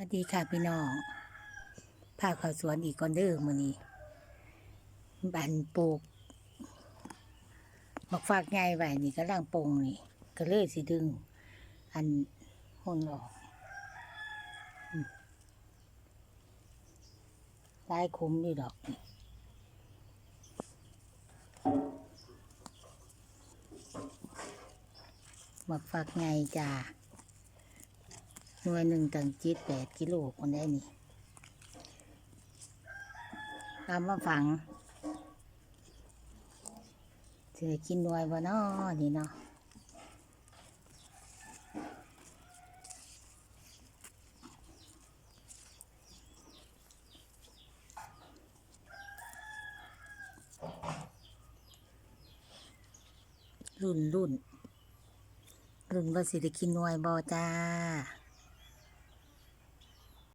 วัสดีค่ะพี่น้องพาเข้าสวนอีกก่อนเด้อมื้อนี้บันปลูกบักฟากใหญ่ไว้นี่กำลังปงนี่ ก็เลยสิดึง อันหุ่นออกลายคุ้มอยู่ดอกนี่บักฟากใหญ่จ้า น่วยหนึ่งตั้งจิตแปดกิโลคนได้นี่ตามมาฝังจะได้กินหน่วยบ่นอนี่เนาะรุ่นรุ่นรุ่นว่าสิได้กินหน่วยบ่จ้า